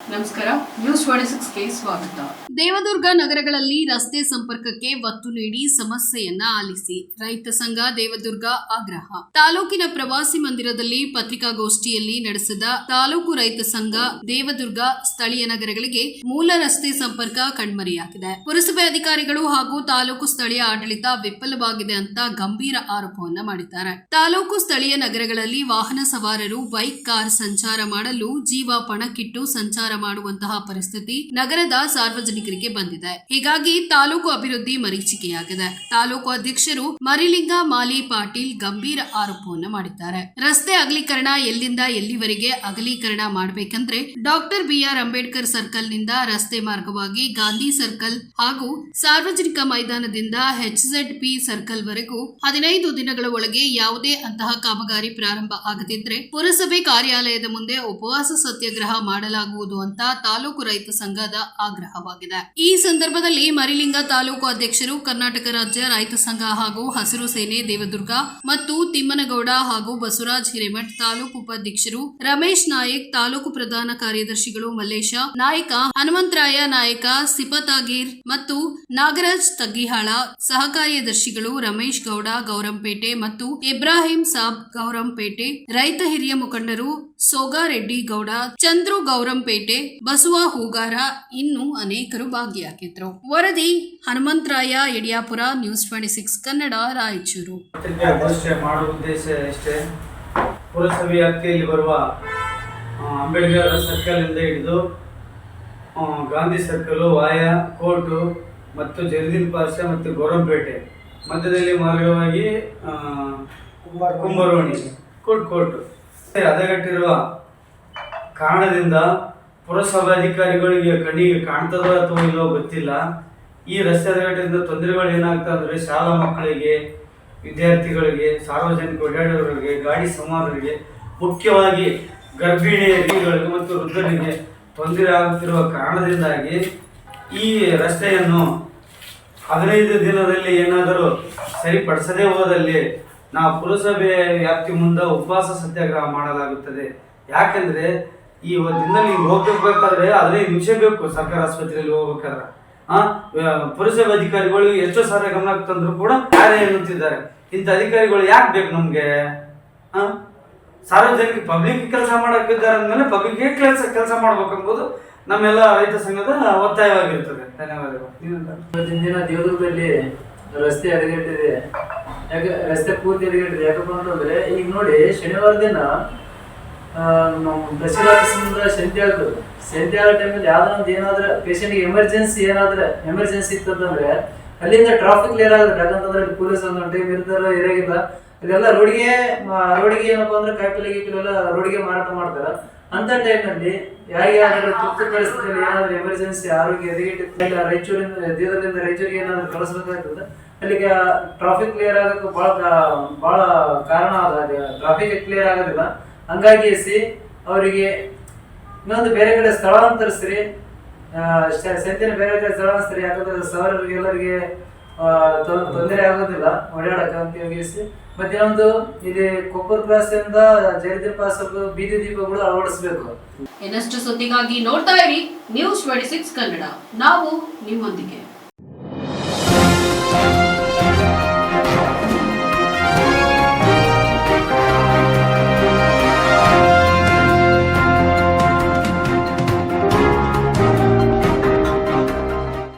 ನಮಸ್ಕಾರ ನ್ಯೂಸ್ ಸ್ವಾಗತ. ದೇವದುರ್ಗ ನಗರಗಳಲ್ಲಿ ರಸ್ತೆ ಸಂಪರ್ಕಕ್ಕೆ ಒತ್ತು ನೀಡಿ ಸಮಸ್ಯೆಯನ್ನ ಆಲಿಸಿ ರೈತ ಸಂಘ ದೇವದುರ್ಗ ಆಗ್ರಹ. ತಾಲೂಕಿನ ಪ್ರವಾಸಿ ಮಂದಿರದಲ್ಲಿ ಪತ್ರಿಕಾಗೋಷ್ಠಿಯಲ್ಲಿ ನಡೆಸಿದ ತಾಲೂಕು ರೈತ ಸಂಘ ದೇವದುರ್ಗ ಸ್ಥಳೀಯ ನಗರಗಳಿಗೆ ಮೂಲ ರಸ್ತೆ ಸಂಪರ್ಕ ಕಣ್ಮರೆಯಾಗಿದೆ. ಪುರಸಭೆ ಅಧಿಕಾರಿಗಳು ಹಾಗೂ ತಾಲೂಕು ಸ್ಥಳೀಯ ಆಡಳಿತ ವಿಫಲವಾಗಿದೆ ಅಂತ ಗಂಭೀರ ಆರೋಪವನ್ನ ಮಾಡಿದ್ದಾರೆ. ತಾಲೂಕು ಸ್ಥಳೀಯ ನಗರಗಳಲ್ಲಿ ವಾಹನ ಸವಾರರು, ಬೈಕ್, ಕಾರ್ ಸಂಚಾರ ಮಾಡಲು ಜೀವ ಪಣಕ್ಕಿಟ್ಟು ಸಂಚಾರ ಮಾಡುವಂತಹ ಪರಿಸ್ಥಿತಿ ನಗರದ ಸಾರ್ವಜನಿಕರಿಗೆ ಬಂದಿದೆ. ಹೀಗಾಗಿ ತಾಲೂಕು ಅಭಿವೃದ್ಧಿ ಮರೀಚಿಕೆಯಾಗಿದೆ. ತಾಲೂಕು ಅಧ್ಯಕ್ಷರು ಮರಿಲಿಂಗ ಮಾಲಿ ಪಾಟೀಲ್ ಗಂಭೀರ ಆರೋಪವನ್ನು ಮಾಡಿದ್ದಾರೆ. ರಸ್ತೆ ಅಗಲೀಕರಣ ಎಲ್ಲಿಂದ ಎಲ್ಲಿವರೆಗೆ ಅಗಲೀಕರಣ ಮಾಡಬೇಕಂದ್ರೆ ಡಾಕ್ಟರ್ ಬಿಆರ್ ಅಂಬೇಡ್ಕರ್ ಸರ್ಕಲ್ನಿಂದ ರಸ್ತೆ ಮಾರ್ಗವಾಗಿ ಗಾಂಧಿ ಸರ್ಕಲ್ ಹಾಗೂ ಸಾರ್ವಜನಿಕ ಮೈದಾನದಿಂದ ಎಚ್ಝೆಡ್ ಪಿ ಸರ್ಕಲ್ ವರೆಗೂ ಹದಿನೈದು ದಿನಗಳ ಒಳಗೆ ಯಾವುದೇ ಅಂತಹ ಕಾಮಗಾರಿ ಪ್ರಾರಂಭ ಆಗದಿದ್ರೆ ಪುರಸಭೆ ಕಾರ್ಯಾಲಯದ ಮುಂದೆ ಉಪವಾಸ ಸತ್ಯಾಗ್ರಹ ಮಾಡಲಾಗುವುದು ಅಂತ ತಾಲೂಕು ರೈತ ಸಂಘದ ಆಗ್ರಹವಾಗಿದೆ. ಈ ಸಂದರ್ಭದಲ್ಲಿ ಮರಿಲಿಂಗ ತಾಲೂಕು ಅಧ್ಯಕ್ಷರು, ಕರ್ನಾಟಕ ರಾಜ್ಯ ರೈತ ಸಂಘ ಹಾಗೂ ಹಸಿರು ಸೇನೆ ದೇವದುರ್ಗ ಮತ್ತು ತಿಮ್ಮನಗೌಡ ಹಾಗೂ ಬಸವರಾಜ್ ಹಿರೇಮಠ್ ತಾಲೂಕು ಉಪಾಧ್ಯಕ್ಷರು, ರಮೇಶ್ ನಾಯಕ್ ತಾಲೂಕು ಪ್ರಧಾನ ಕಾರ್ಯದರ್ಶಿಗಳು ಮಲ್ಲೇಶ ನಾಯಕ, ಹನುಮಂತರಾಯ ನಾಯಕ, ಸಿಪತಾಗೀರ್ ಮತ್ತು ನಾಗರಾಜ್ ತಗ್ಗಿಹಾಳ ಸಹ ಕಾರ್ಯದರ್ಶಿಗಳು ರಮೇಶ್ ಗೌಡ, ಗೌರಂಪೇಟೆ ಮತ್ತು ಇಬ್ರಾಹಿಂ ಸಾಬ್ ಗೌರಂಪೇಟೆ, ರೈತ ಹಿರಿಯ ಮುಖಂಡರು ಸೋಗಾರೆಡ್ಡಿ ಗೌಡ, ಚಂದ್ರು ಗೌರಂಪೇಟೆ ಬಸವ ಹೂಗಾರ ಇನ್ನು ಅನೇಕರು ಭಾಗಿಯಾಗಿದ್ರು ವರದಿ Hanumantharaya, Yadiyapura news twenty six Kannada, Raichur. ಮಾಡುವ ಉದ್ದೇಶ ಪುರಸಭೆ ಬರುವ ಅಂಬೇಡ್ಕರ್ ಸರ್ಕಲ್ ಇಂದ ಹಿಡಿದು ಗಾಂಧಿ ಸರ್ಕಲ್, ವಾಯ, ಕೋರ್ಟು ಮತ್ತು ಜಗದೀನ್ ಪಾರ್ಶ ಮತ್ತು ಗೌರಂಪೇಟೆ ಮಧ್ಯದಲ್ಲಿ ಮಾರ್ಗವಾಗಿ ಕುಂಬಾರೋಣಿ ಕೋರ್ಟ್, ಕೋರ್ಟು. ಹದಗೆಟ್ಟಿರುವ ಕಾರಣದಿಂದ ಪುರಸಭಾಧಿಕಾರಿಗಳಿಗೆ ಕಣ್ಣಿಗೆ ಕಾಣ್ತದೋ ಅಥವಾ ಇಲ್ಲೋ ಗೊತ್ತಿಲ್ಲ. ಈ ರಸ್ತೆ ಹದಗೆಟ್ಟಿಂದ ತೊಂದರೆಗಳು ಏನಾಗ್ತಾ ಅಂದರೆ ಶಾಲಾ ಮಕ್ಕಳಿಗೆ, ವಿದ್ಯಾರ್ಥಿಗಳಿಗೆ, ಸಾರ್ವಜನಿಕ ಓಡಾಡೋರಿಗೆ ಗಾಡಿ ಸವಾರರಿಗೆ ಮುಖ್ಯವಾಗಿ ಗರ್ಭಿಣಿಯರಿಗೆ ಮತ್ತು ವೃದ್ಧರಿಗೆ ತೊಂದರೆ ಆಗುತ್ತಿರುವ ಕಾರಣದಿಂದಾಗಿ ಈ ರಸ್ತೆಯನ್ನು ಹದಿನೈದು ದಿನದಲ್ಲಿ ಏನಾದರೂ ಸರಿಪಡಿಸದೇ ಹೋದಲ್ಲಿ ನಾವು ಪುರಸಭೆ ವ್ಯಾಪ್ತಿ ಮುಂದೆ ಉಪವಾಸ ಸತ್ಯಾಗ್ರಹ ಮಾಡಲಾಗುತ್ತದೆ. ಯಾಕಂದ್ರೆ ಈ ದಿನದಲ್ಲಿ ಹಿಂಗೆ ಹೋಗ್ಬೇಕಾದ್ರೆ ಹದಿನೈದು ನಿಮಿಷ ಬೇಕು ಸರ್ಕಾರಿ ಆಸ್ಪತ್ರೆಯಲ್ಲಿ ಹೋಗ್ಬೇಕಾದ್ರೆ. ಆ ಪುರಸಭೆ ಅಧಿಕಾರಿಗಳು ಎಷ್ಟೋ ಸಾರಿ ಗಮನಕ್ಕೆ ತಂದ್ರು ಕೂಡ ಕಾರ್ಯ ಎನ್ನುತ್ತಿದ್ದಾರೆ. ಇಂಥ ಅಧಿಕಾರಿಗಳು ಯಾಕೆ ಬೇಕು ನಮ್ಗೆ? ಆ, ಸಾರ್ವಜನಿಕ ಪಬ್ಲಿಕ್ ಕೆಲಸ ಮಾಡಕ್ಕಿದ್ದಾರೆ ಅಂದ್ಮೇಲೆ ಪಬ್ಲಿಕ್ ಕೆಲಸ ಕೆಲಸ ಮಾಡ್ಬೇಕೆಂಬುದು ನಮ್ಮೆಲ್ಲ ರೈತ ಸಂಘದ ಒತ್ತಾಯವಾಗಿರ್ತದೆ. ಧನ್ಯವಾದಗಳು. ಇವತ್ತಿನ ದಿನ ದೇವದುರ್ಗದಲ್ಲಿ ರಸ್ತೆ ಹದಗೆಟ್ಟಿದೆ ಯಾಕೆ, ರಸ್ತೆ ಪೂರ್ತಿ ಹದಗೆಟ್ಟಿದೆ ಯಾಕಪ್ಪ ಅಂತಂದ್ರೆ ಈಗ ನೋಡಿ ಶನಿವಾರ ದಿನ ತಹಸೀಲ್ ಆಫೀಸಿಂದ ಸೆಂಟಿ ಆಗ್ತದೆ ಸೆಂಟಿ ಆಗೋ ಟೈಮಲ್ಲಿ ಯಾವ್ದೋ ಒಂದು ಏನಾದ್ರೆ ಪೇಷಂಟ್ಗೆ ಎಮರ್ಜೆನ್ಸಿ ಏನಾದ್ರೆ ಎಮರ್ಜೆನ್ಸಿ ಇತ್ತಂದ್ರೆ ಅಲ್ಲಿಂದ ಟ್ರಾಫಿಕ್ ಕ್ಲಿಯರ್ ಆಗುತ್ತೆ. ಯಾಕಂತಂದ್ರೆ ಪೊಲೀಸ್ ಒಂದು ಟೈಮ್ ಇರ್ತಾರೋ ಇರಾಗಿಲ್ಲ ಇದೆಲ್ಲ ರೋಡಿಗೆ ರೋಡಿಗೆ ಏನಪ್ಪ ಅಂದ್ರೆ ಕಾಯಿಪಲ್ಲೆ ಗೀಪಿಲೆಲ್ಲ ರೋಡಿಗೆ ಮಾರಾಟ ಮಾಡ್ತಾರೆ. ಅಂತ ಟೈಮಲ್ಲಿ ಯಾರಿಗೆ ತುರ್ತು ಪರಿಸ್ಥಿತಿಯಲ್ಲಿ ಏನಾದ್ರೂ ಎಮರ್ಜೆನ್ಸಿ ಆರೋಗ್ಯ ಹದಗೆಟ್ಟಿತ್ತು ಇಲ್ಲ, ರಾಯಚೂರಿಂದ, ದೇವರದಿಂದ ರಾಯಚೂರಿಗೆ ಏನಾದ್ರೂ ಕಳಿಸ್ಬೇಕಾಗ್ತದೆ, ಅಲ್ಲಿಗೆ ಟ್ರಾಫಿಕ್ ಕ್ಲಿಯರ್ ಆಗಕ್ಕೆ ಭಾಳ ಭಾಳ ಕಾರಣ ಅದ ಟ್ರಾಫಿಕ್ ಕ್ಲಿಯರ್ ಆಗೋದಿಲ್ಲ. ಹಂಗಾಗಿ ಸಿ ಅವರಿಗೆ ಇನ್ನೊಂದು ಬೇರೆ ಕಡೆ ಸ್ಥಳಾಂತರಿಸ್ರಿ. ಸಂತೆನ ಬೇರೆ ಕಡೆ ಸ್ಥಳಾಂತರಿಸ್ರಿ. ಯಾಕಂದ್ರೆ ಸವರರಿಗೆ, ಎಲ್ಲರಿಗೆ ತೊಂದರೆ ಆಗೋದಿಲ್ಲ. ಓಡಾಡಕ್ಕೆ ಅಂತ ಯೋಗಿಸಿ ಮತ್ತೆ ಇನ್ನೊಂದು ಇಲ್ಲಿ ಕೊಪ್ಪರ್ ಕ್ರಾಸ್ ಇಂದ ಜಯದೀಪ ಪಾಸ್ ಬೀದಿ ದೀಪಗಳು ಅಳವಡಿಸಬೇಕು. ಇನ್ನಷ್ಟು ಸುದ್ದಿಗಾಗಿ ನೋಡ್ತಾ ಇರಿ ನ್ಯೂಸ್ ಟ್ವೆಂಟಿ ಸಿಕ್ಸ್ ಕನ್ನಡ. ನಾವು ನಿಮ್ಮೊಂದಿಗೆ.